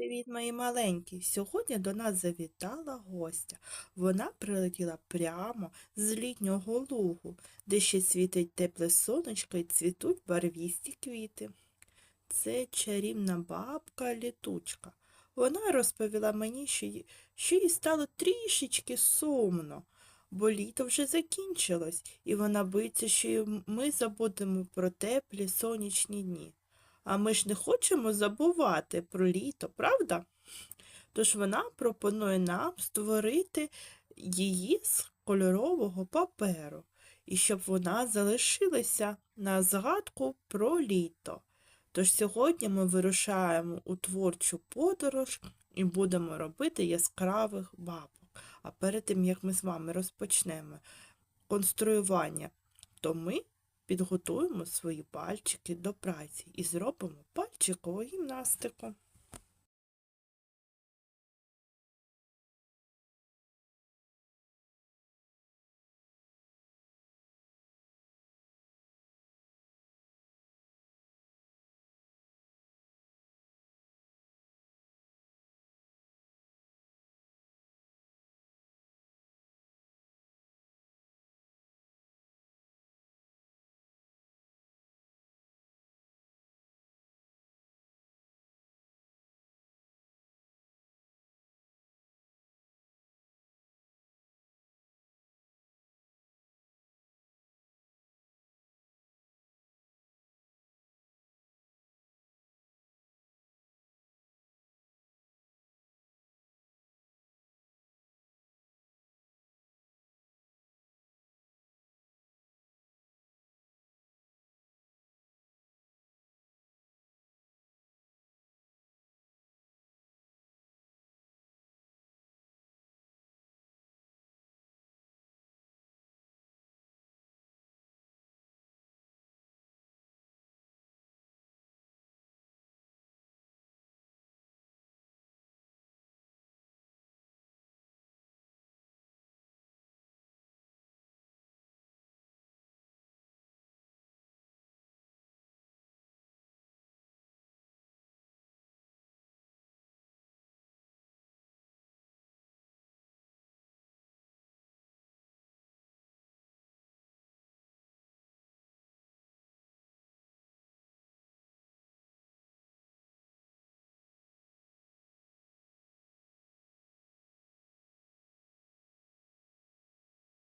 Привіт, мої маленькі! Сьогодні до нас завітала гостя. Вона прилетіла прямо з літнього лугу, де ще світить тепле сонечко і цвітуть барвісті квіти. Це чарівна бабка літучка. Вона розповіла мені, що їй, що їй стало трішечки сумно, бо літо вже закінчилось, і вона боїться, що ми забудемо про теплі сонячні дні. А ми ж не хочемо забувати про літо, правда? Тож вона пропонує нам створити її з кольорового паперу, і щоб вона залишилася на згадку про літо. Тож сьогодні ми вирушаємо у творчу подорож і будемо робити яскравих бабок. А перед тим, як ми з вами розпочнемо конструювання, то ми підготуємо свої пальчики до праці і зробимо пальчикову гімнастику.